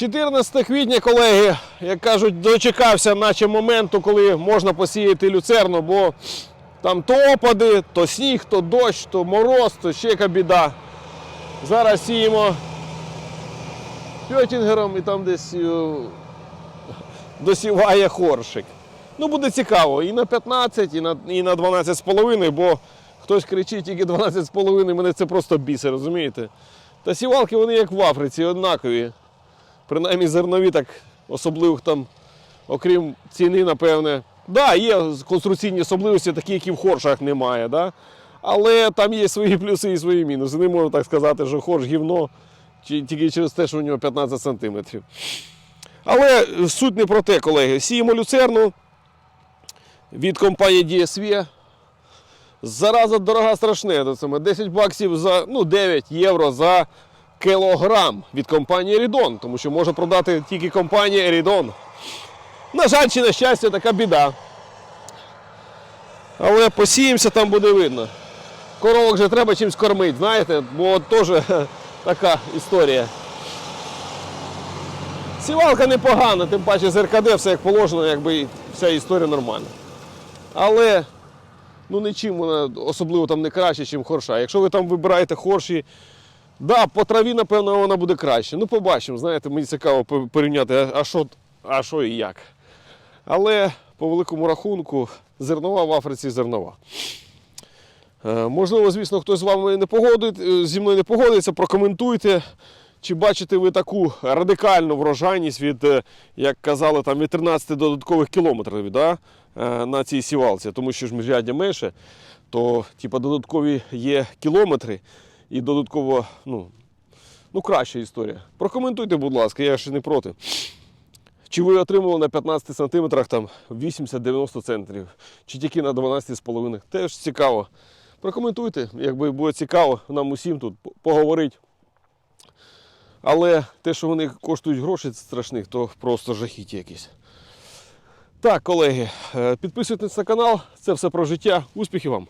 14 квітня, колеги, як кажуть, дочекався наче моменту, коли можна посіяти люцерну, бо там то опади, то сніг, то дощ, то мороз, то ще яка біда. Зараз сіємо пьотінгером і там десь е, досіває хоршик. Ну, буде цікаво і на 15, і на, і на 12,5, бо хтось кричить тільки 12,5, мене це просто бісе, розумієте? Та сівалки вони як в Африці, однакові. Принаймні зернові так особливих там, окрім ціни, напевне. Да, є конструкційні особливості, такі, які в хоршах немає. Да? Але там є свої плюси і свої мінуси. Не можу так сказати, що хорш гівно тільки через те, що у нього 15 сантиметрів. Але суть не про те, колеги. Сіємо люцерну від компанії DSV. Зараза дорога страшне. 10 баксів за ну, 9 євро за кілограм від компанії Рідон, тому що може продати тільки компанія Рідон. На жаль, чи на щастя, така біда. Але посіємося, там буде видно. Коровок же треба чимось кормити, знаєте, бо теж така історія. Сівалка непогана, тим паче з РКД все як положено, якби вся історія нормальна. Але ну нічим вона особливо там не краще, ніж хорша. Якщо ви там вибираєте хорші, да, по траві, напевно, вона буде краще. Ну, побачимо, знаєте, мені цікаво порівняти, а- що, а що і як. Але по великому рахунку, зернова в Африці зернова. Е, Можливо, звісно, хтось з вами не погодить, е, зі мною не погодиться, прокоментуйте. Чи бачите ви таку радикальну врожайність від, е, як казали, там, від 13 додаткових кілометрів да, на цій сівалці, тому що ж міжряддя менше, то типу, додаткові є кілометри і додатково ну, ну, краща історія. Прокоментуйте, будь ласка, я ще не проти. Чи ви отримали на 15 сантиметрах там 80-90 центнерів, чи тільки на 12,5. Теж цікаво. Прокоментуйте, якби буде цікаво нам усім тут поговорити. Але те, що вони коштують грошей страшних, то просто жахіття якісь. Так, колеги, е, підписуйтесь на канал. Це все про життя. Успіхів вам!